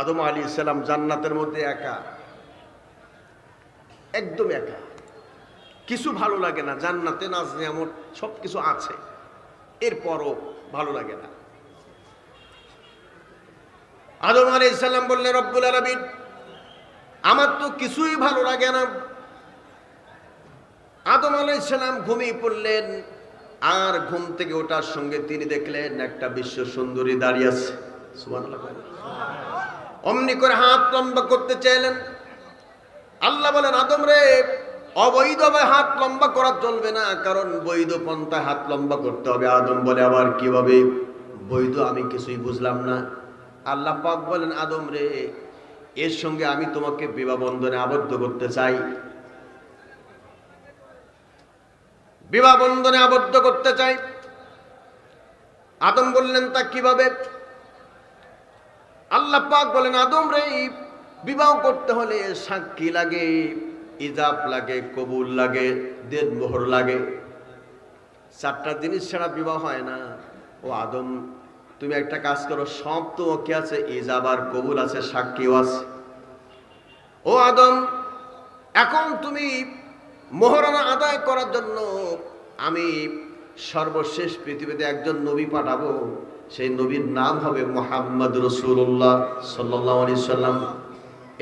আদম আলী ইসলাম জান্নাতের মধ্যে একা। একদম একা। কিছু ভালো লাগে না, জান্নাতে নাজ নিয়ামত সব কিছু আছে। এরপরও ভালো লাগে না। আদম আলী ইসলাম বললেন, রব্বুল আলমিন, আমার তো কিছুই ভালো লাগে না। আদম আলাইসালাম ঘুমিয়ে পড়লেন, আর ঘুম থেকে ওঠার সঙ্গে তিনি দেখলেন একটা বিশ্ব সুন্দরী দাঁড়িয়ে আছে। বলেন। অমনি করে হাত লম্বা করতে চাইলেন। আল্লাহ বলেন, আদম রে, অবৈধভাবে হাত লম্বা করা চলবে না, কারণ বৈধ পন্থায় হাত লম্বা করতে হবে। আদম বলে, আবার কীভাবে? বৈধ আমি কিছুই বুঝলাম না। আল্লাহ পাক বলেন, আদম রে, এর সঙ্গে আমি তোমাকে বিবাহ বন্ধনে আবদ্ধ করতে চাই। বিবাহ বন্ধনে আবদ্ধ করতে চাই। আদম বললেন, তা কীভাবে? আল্লাহ পাক বলেন, আদম রে, বিবাহ করতে হলে সাক্ষী লাগে, ইজাব লাগে, কবুল লাগে, দেড় মোহর লাগে। চারটা জিনিস ছাড়া বিবাহ হয় না। ও আদম, তুমি একটা কাজ করো, সব তো ওকে আছে, ইজাব আর কবুল আছে, সাক্ষীও আছে। ও আদম, এখন তুমি মোহরানা আদায় করার জন্য আমি সর্বশেষ পৃথিবীতে একজন নবী পাঠাবো। সেই নবীর নাম হবে মোহাম্মদ রসুল্লাহ সাল্লি সাল্লাম।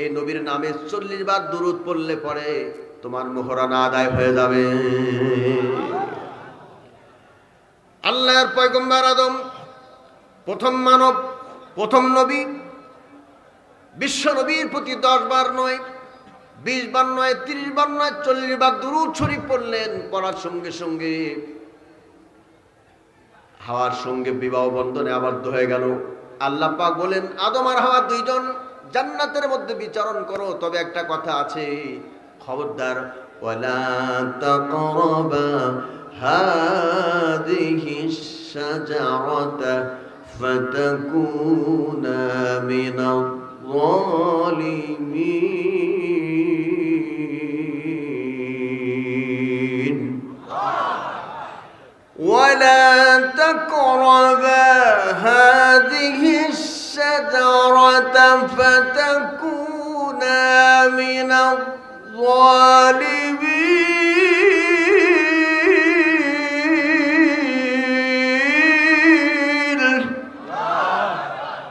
এই নবীর নামে চল্লিশ বার দূরত পড়লে পরে তোমার মোহরানা আদায় হয়ে যাবে। আল্লাহর পয়গম্বর আদম, প্রথম মানব, প্রথম নবী, বিশ্ব নবীর প্রতি দশ বার নয়, বিশ বার নয়, তিরিশ বার নয়, চল্লিশ বার দুরুদ শরীফ পড়লেন, পড়ার সঙ্গে সঙ্গে হাওয়ার সঙ্গে বিবাহ বন্ধনে আবদ্ধ হয়ে গেল। আল্লাহ পাক বলেন, আদম আর হাওয়া দুইজন জান্নাতের মধ্যে বিচারণ করো, তবে একটা কথা আছে। খবরদার, ওয়ালা তাকরাবা হাদিহি শাজারাতা ফাতাকুনা মিনাল জালিমিন ولا تقربا هذه الشجرة فتكونا من الظالمين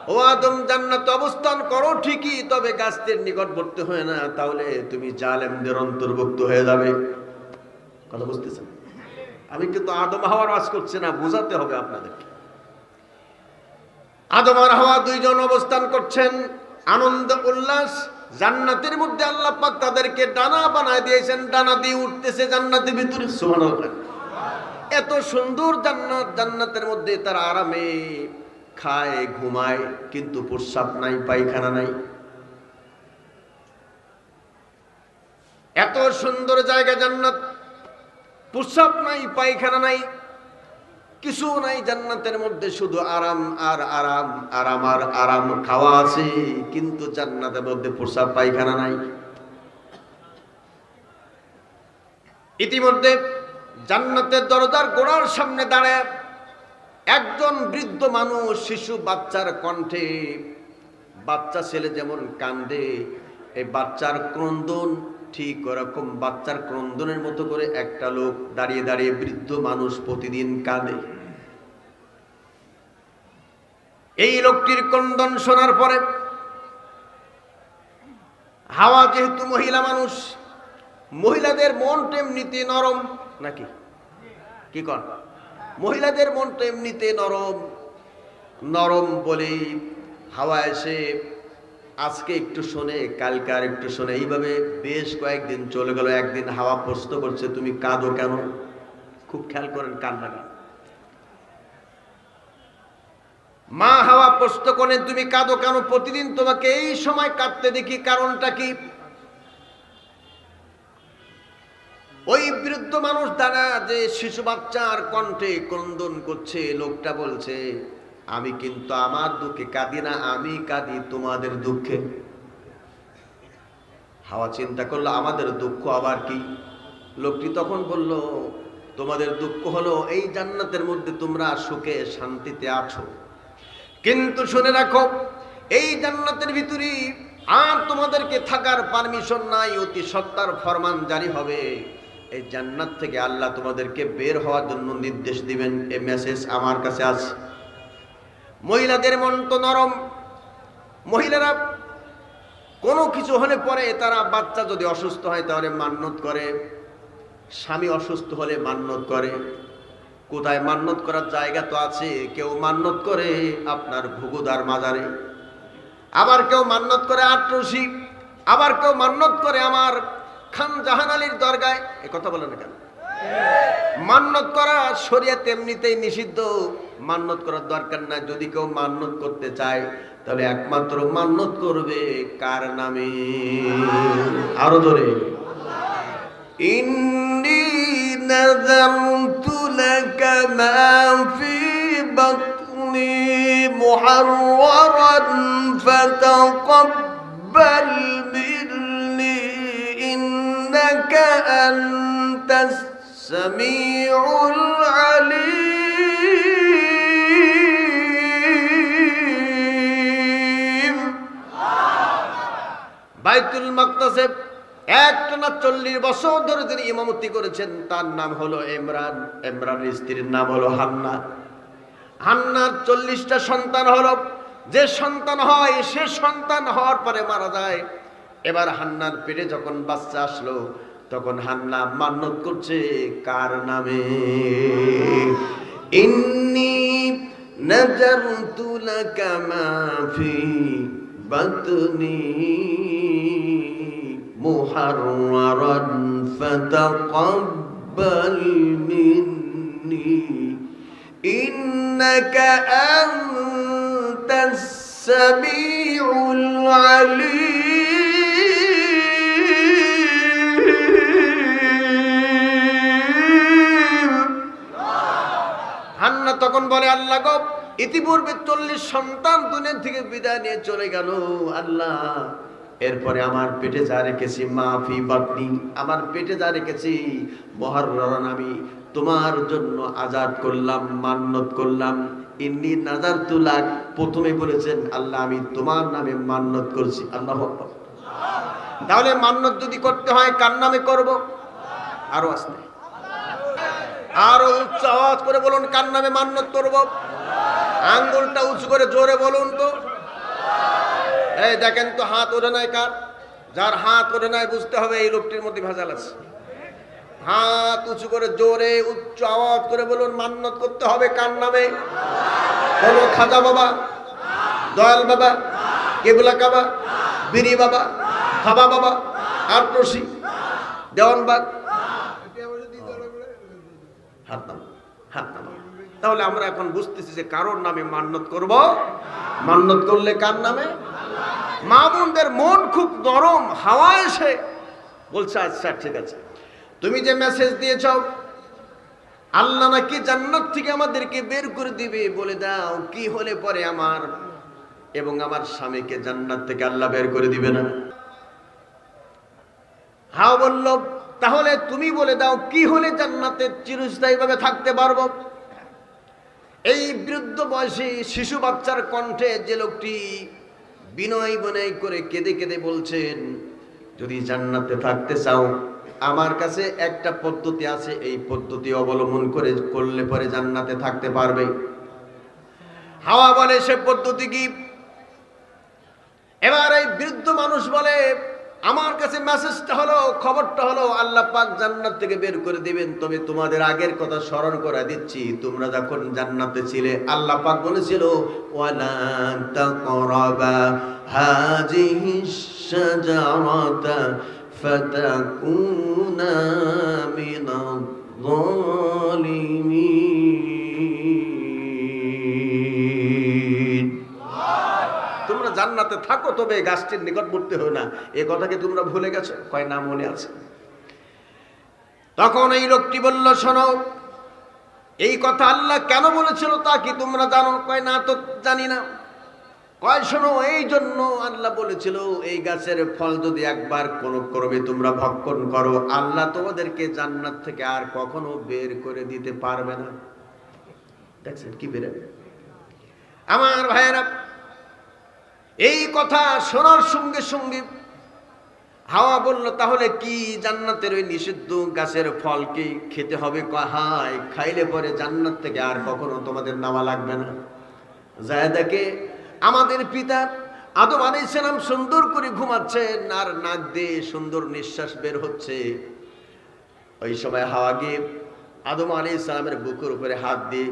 ও আদম জান্নাত অবস্থান করো ঠিকই তবে গাছটির নিকটবর্তী হয় না তাহলে তুমি জালেমদের অন্তর্ভুক্ত হয়ে যাবে কথা বুঝতেছেন আমি কিন্তু আদম হাওয়ার ওয়াজ করছি না, বোঝাতে হবে আপনাদেরকে। আদম আর হাওয়া দুইজন অবস্থান করছেন, আনন্দ, উল্লাস, জান্নাতের মধ্যে আল্লাহ পাক তাদেরকে ডানা বানায় দিয়েছেন, ডানা দিয়ে উঠতেছে জান্নাতের ভিতরে, সুবহানাল্লাহ। এত সুন্দর জান্নাত, জান্নাতের মধ্যে তারা আরামে খায়, ঘুমায়, কিন্তু প্রস্রাব নাই, পায়খানা নাই। এত সুন্দর জায়গা জান্নাত প্রস্রাব নাই, পায়খানা নাই, কিছু নাই, জান্নাতের মধ্যে শুধু আরাম আর আরাম আরাম আর আরাম খাওয়া আছে, কিন্তু জান্নাতের মধ্যে প্রস্রাব পায়খানা নাই। ইতিমধ্যে জান্নাতের দরজার গোড়ার সামনে দাঁড়ায় একজন বৃদ্ধ মানুষ, শিশু বাচ্চার কণ্ঠে, বাচ্চা ছেলে যেমন কান্দে, এই বাচ্চার ক্রন্দন ঠিক ওরকম বাচ্চার ক্রন্দনের মতো করে একটা লোক দাঁড়িয়ে দাঁড়িয়ে বৃদ্ধ মানুষ প্রতিদিন কাঁদে। এই লোকটির ক্রন্দন শোনার পরে হাওয়া যেহেতু মহিলা মানুষ, মহিলাদের মন এমনিতে নরম নাকি? কি কর মহিলাদের মন মনটা এমনিতে নরম নরম বলেই হাওয়া এসে আজকে একটু শোনে, কালকে আর একটু শোনে। এইভাবে বেশ কয়েকদিন চলে গেল, একদিন হাওয়া প্রশ্ন করছে, তুমি কাঁদো কেন? খুব খেয়াল করেন কান্না কেন মা হাওয়া প্রশ্ন করেন, তুমি কাঁদো কেন? প্রতিদিন তোমাকে এই সময় কাঁদতে দেখি, কারণটা কি? ওই বৃদ্ধ মানুষ দ্বারা যে শিশু বাচ্চার কণ্ঠে ক্রন্দন করছে, লোকটা বলছে আমি কিন্তু আমার দুঃখে কাঁদি না, আমি কাঁদি তোমাদের দুঃখে। হাওয়া চিন্তা করল, আমাদের দুঃখ আবার কি? লোকটি তখন বলল, তোমাদের দুঃখ হলো, এই জান্নাতের মধ্যে তোমরা সুখে শান্তিতে আছো। কিন্তু শুনে রাখো, এই জান্নাতের ভিতরে আর তোমাদেরকে থাকার পারমিশন নাই, অতি সত্তার ফরমান জারি হবে। এই জান্নাত থেকে আল্লাহ তোমাদেরকে বের হওয়ার জন্য নির্দেশ দিবেন। এই মেসেজ আমার কাছে আছে। মহিলাদের মন তো নরম। মহিলারা কোনো কিছু হলে পরে তারা বাচ্চা যদি অসুস্থ হয় তাহলে মান্যত করে। স্বামী অসুস্থ হলে মান্যত করে। কোথায় মান্যত করার জায়গা তো আছে, কেউ মান্যত করে আপনার ভুগুদার মাজারে। আবার কেউ মান্যত করে আটরসি, আবার কেউ মান্যত করে আমার খান জাহান আলীর দরগায়। এ কথা বলে না কেন? মান্যত করা শরিয়াত তেমনিতেই নিষিদ্ধ। মান্যত করার দরকার নাই। যদি কেউ মান্যত করতে চায়, তাহলে একমাত্র মান্যত করবে কার নামে? আরও ধরে মিন্নি ইন্নাকা আনতাস সামিউল আলিম। বাইতুল মাকতাসে একটানা চল্লিশ বছর ধরে তিনি ইমামতি করেছেন। তার নাম হলো ইমরান। ইমরানের স্ত্রীর নাম হলো হান্না। হান্নার চল্লিশটা সন্তান হলো। যে সন্তান হয়, সে সন্তান হওয়ার পরে মারা যায়। এবার হান্নার পেটে যখন বাচ্চা আসলো, তখন হান্না মান্যত করছে, কার নামে? ইন্নি নাজারতু লাকা মা ফি বাতনি। মুহাররান ফাতাকাব্বাল মিন্নি ইন্নাকা আনতাস সামিউল আলিম হান্না তখন বলে, আল্লাহ গো, ইতিপূর্বে চল্লিশ সন্তান দুনিয়া থেকে বিদায় নিয়ে চলে গেল। আল্লাহ এরপরে আমার পেটে যা রেখেছি মাফি বাতনি আমার পেটে যা রেখেছি মহারণ আমি তোমার জন্য আজাদ করলাম মান্যত করলাম। ইন্নি নাজার তুলাক প্রথমে বলেছেন, আল্লাহ, আমি তোমার নামে মান্যত করছি। আল্লাহ। তাহলে মান্যত যদি করতে হয়, কার নামে করব? আরও আসতে। আরও উচ্চ আওয়াজ করে বলুন, কার নামে মান্যত করব? আঙ্গুলটা উঁচু করে জোরে বলুন তো। এই দেখেন তো হাত ওঠে নাই কার? যার হাত ওঠে নাই বুঝতে হবে এই লোকটির মধ্যে ভেজাল আছে। হাত উঁচু করে জোরে উচ্চ আওয়াজ করে বলুন মান্যত করতে হবে কার নামে? কোন খাজা বাবা, দয়াল বাবা, কেবলা কাবা, বিরি বাবা, খাবা বাবা আটরসি দেওয়ানবাগ। হাত নাম হাত নাম তাহলে আমরা এখন বুঝতেছি যে কারোর নামে মান্যত করব। মান্যত করলে কার নামে? মা বোনদের মন খুব নরম, হাওয়া এসে বলছে আচ্ছা ঠিক আছে। তুমি যে মেসেজ দিয়েছ, আল্লাহ নাকি জান্নাত থেকে আমাদেরকে বের করে দিবে, বলে দাও, কি হলে পরে আমার এবং আমার স্বামীকে জান্নাত থেকে আল্লাহ বের করে দিবে না? হাও বলল, তাহলে তুমি বলে দাও, কি হলে জান্নাতে চিরস্থায়ী ভাবে থাকতে পারব? এই বৃদ্ধ বয়সী শিশু বাচ্চার কণ্ঠে যে লোকটি বিনয় বিনয় করে কেঁদে কেঁদে বলছেন, যদি জান্নাতে থাকতে চাও, আমার কাছে একটা পদ্ধতি আছে, এই পদ্ধতি অবলম্বন করে, করলে পরে জান্নাতে থাকতে পারবে। হাওয়া বলে সে পদ্ধতি কি? এবার এই বৃদ্ধ মানুষ বলে আমার কাছে মেসেজটা হলো, খবরটা হলো, আল্লাহ পাক জান্নাত থেকে বের করে দিবেন। তবে তোমাদের আগের কথা স্মরণ করে দিচ্ছি, তোমরা যখন জান্নাতে ছিলে, আল্লাহ পাক বলেছিল, ওয়ালা তাকরাবা মিনাজ-জালিমিন জান্নাতে থাকো, তবে গাছটির নিকটবর্তী হো না। এ কথাকে তোমরা ভুলে গেছো? কয়, না, মনে আছে। তখন এই লোকটি বলল, শোনো, এই কথা আল্লাহ কেন বলেছিল তা কি তোমরা জানো? কয়, না, তো জানি না। কয়, শোনো, এই জন্য আল্লাহ বলেছিল, এই গাছের ফল যদি একবার কোন ক্রমে তোমরা ভক্ষণ করো, আল্লাহ তোমাদেরকে জান্নাত থেকে আর কখনো বের করে দিতে পারবে না। দেখছেন কি বেরোবে আমার ভাইয়েরা এই কথা শোনার সঙ্গে সঙ্গে হাওয়া বলল, তাহলে কি জান্নাতের ওই নিষিদ্ধ গাছের ফল কি খেতে হবে? হায়, খাইলে পরে জান্নাত থেকে আর কখনো তোমাদের নামা লাগবে না। জায়দাকে আমাদের পিতা আদম আলাইসালাম সুন্দর করে ঘুমাচ্ছেন আর নাক দিয়ে সুন্দর নিঃশ্বাস বের হচ্ছে। ওই সময় হাওয়া গিয়ে আদম আলী ইসলামের বুকের উপরে হাত দিয়ে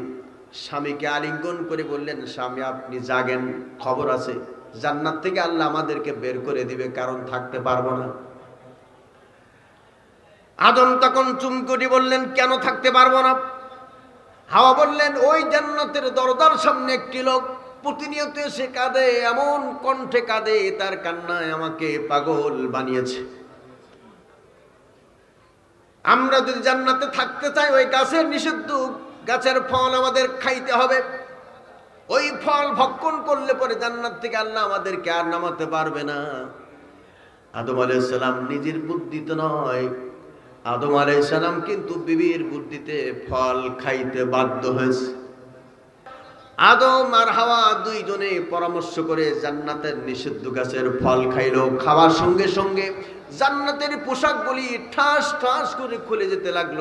স্বামীকে আলিঙ্গন করে বললেন, স্বামী, আপনি জাগেন, খবর আছে। জান্নাত থেকে আল্লাহ আমাদেরকে বের করে দিবে, কারণ থাকতে পারব না। আদম তখন চুমকুটি বললেন, কেন থাকতে পারব না? হাওয়া বললেন, ওই জান্নাতের দরজার সামনে একটি লোক, প্রতিনিয়ত এসে কাঁদে, এমন কণ্ঠে কাঁদে, তার কান্নায় আমাকে পাগল বানিয়েছে। আমরা যদি জান্নাতে থাকতে চাই, ওই গাছের নিষিদ্ধ গাছের ফল আমাদের খাইতে হবে। ওই ফল ভক্ষণ করলে পরে জান্নাত থেকে আল্লাহ আমাদেরকে আর নামাতে পারবে না। আদম আলাইসালাম নিজের বুদ্ধিতে নয়। আদম আলাইসালাম কিন্তু বিবির বুদ্ধিতে ফল খাইতে বাধ্য হয়েছে। আদম আর হাওয়া দুইজনে পরামর্শ করে জান্নাতের নিষিদ্ধ গাছের ফল খাইলো। খাওয়ার সঙ্গে সঙ্গে জান্নাতের পোশাকগুলি ঠাস ঠাস করে খুলে যেতে লাগল।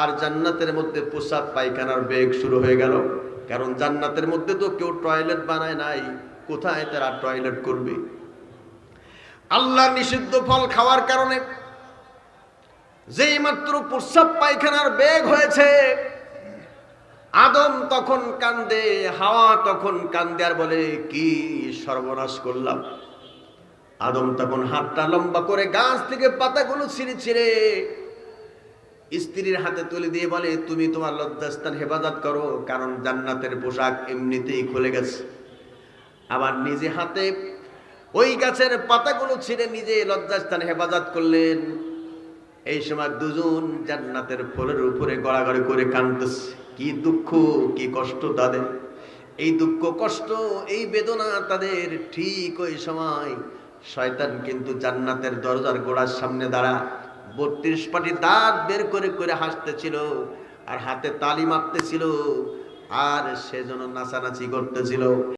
আর জান্নাতের মধ্যে পোশাক পায়খানার বেগ শুরু হয়ে গেল। কারণ জান্নাতের মধ্যে তো কেউ টয়লেট বানায় নাই। কোথায় তারা টয়লেট করবে? আল্লাহ নিষিদ্ধ ফল খাওয়ার কারণে যেই মাত্র প্রস্রাব পায়খানার বেগ হয়েছে, আদম তখন কান্দে, হাওয়া তখন কান্দে আর বলে, কি সর্বনাশ করলাম? আদম তখন হাতটা লম্বা করে গাছ থেকে পাতাগুলো ছিঁড়ে ছিঁড়ে স্ত্রীর হাতে তুলে দিয়ে বলে, তুমি তোমার লজ্জাস্থান হেফাজত করো, কারণ জান্নাতের পোশাক এমনিতেই খুলে গেছে। আবার নিজে হাতে ওই গাছের পাতাগুলো ছিঁড়ে নিজে লজ্জাস্থান হেফাজত করলেন। এই সময় দুজন জান্নাতের ফলের উপরে গড়াগড়ি করে কাঁদতেছে। কি দুঃখ, কি কষ্ট তাদের। এই দুঃখ, কষ্ট, এই বেদনা তাদের ঠিক ওই সময় শয়তান কিন্তু জান্নাতের দরজার গোড়ার সামনে দাঁড়া বত্রিশ পাটি দাঁত বের করে করে হাসতেছিল আর হাতে তালি মারতেছিল আর সেজন্য নাচানাচি করতেছিল।